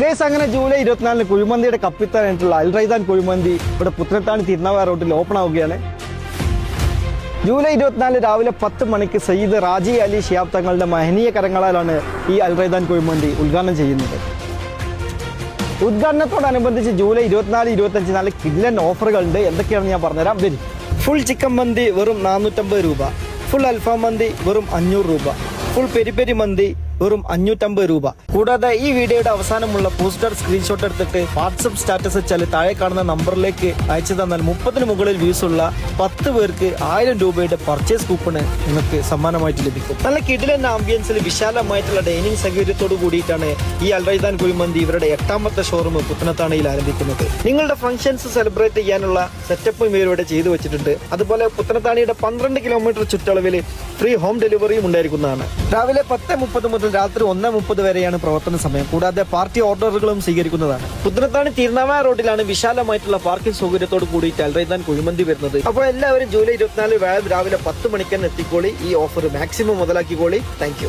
Case അങ്ങനെ July ഇരുപത്തിനാലിന് കുഴിമന്തിയുടെ കപ്പിത്താനായിട്ടുള്ള അൽറൈദാൻ കുഴിമന്തി ഇവിടെ പുത്രത്താണി തിരുനാവായ റോഡിൽ ഓപ്പൺ ആവുകയാണ്. ജൂലൈ ഇരുപത്തിനാല് രാവിലെ പത്ത് മണിക്ക് സയ്യിദ് റാജി അലി ഷിയാബ് തങ്ങളുടെ മഹനീയ കരങ്ങളാലാണ് ഈ അൽറൈദാൻ കുഴിമന്തി ഉദ്ഘാടനം ചെയ്യുന്നത്. ഉദ്ഘാടനത്തോടനുബന്ധിച്ച് ജൂലൈ ഇരുപത്തിനാല് ഇരുപത്തഞ്ച് നാല് കില്ലൻ ഓഫറുകളുണ്ട്. എന്തൊക്കെയാണെന്ന് ഞാൻ പറഞ്ഞുതരാം. വരും ഫുൾ ചിക്കൻ മന്തി വെറും നാനൂറ്റമ്പത് രൂപ. ഫുൾ അൽഫാം മന്തി വെറും അഞ്ഞൂറ് രൂപ. ഫുൾ പെരി പെരി മന്തി വെറും അഞ്ഞൂറ്റമ്പത് രൂപ. കൂടാതെ ഈ വീഡിയോയുടെ അവസാനമുള്ള പോസ്റ്റർ സ്ക്രീൻഷോട്ട് എടുത്തിട്ട് വാട്സപ്പ് സ്റ്റാറ്റസ് വെച്ചാൽ താഴെ കാണുന്ന നമ്പറിലേക്ക് അയച്ചു തന്നാൽ മുപ്പതിന് മുകളിൽ വ്യൂസ് ഉള്ള പത്ത് പേർക്ക് ആയിരം രൂപയുടെ പർച്ചേസ് കൂപ്പണ് നിങ്ങൾക്ക് സമ്മാനമായിട്ട് ലഭിക്കും. നല്ല കിടിലെന്ന ആംബിയൻസിൽ വിശാലമായിട്ടുള്ള ഡൈനിങ് സൗകര്യത്തോട് കൂടിയിട്ടാണ് ഈ അൽറൈദാൻ കുഴിമന്തി ഇവരുടെ എട്ടാമത്തെ ഷോറൂം പുത്തനത്താണിയിൽ ആരംഭിക്കുന്നത്. നിങ്ങളുടെ ഫംഗ്ഷൻസ് സെലിബ്രേറ്റ് ചെയ്യാനുള്ള സെറ്റപ്പും ഇവരിവിടെ ചെയ്തു വെച്ചിട്ടുണ്ട്. അതുപോലെ പുത്തനത്താണിയുടെ പന്ത്രണ്ട് കിലോമീറ്റർ ചുറ്റളവിൽ ഫ്രീ ഹോം ഡെലിവറിയും ഉണ്ടായിരിക്കുന്നതാണ്. രാവിലെ പത്ത് മുപ്പത് മുതൽ രാത്രി ഒന്ന് മുപ്പത് വരെയാണ് പ്രവർത്തന സമയം. കൂടാതെ പാർട്ടി ഓർഡറുകളും സ്വീകരിക്കുന്നതാണ്. പുത്തനത്താണി തിരുനാവായ റോഡിലാണ് വിശാലമായിട്ടുള്ള പാർക്കിംഗ് സൗകര്യത്തോട് കൂടി അൽറൈദാൻ കുഴിമന്തി വരുന്നത്. അപ്പോൾ എല്ലാവരും ജൂലൈ ഇരുപത്തിനാല് വ്യാഴം രാവിലെ പത്ത് മണിക്ക് തന്നെ എത്തിക്കോളി. ഈ ഓഫർ മാക്സിമം മുതലാക്കിക്കോളി. താങ്ക്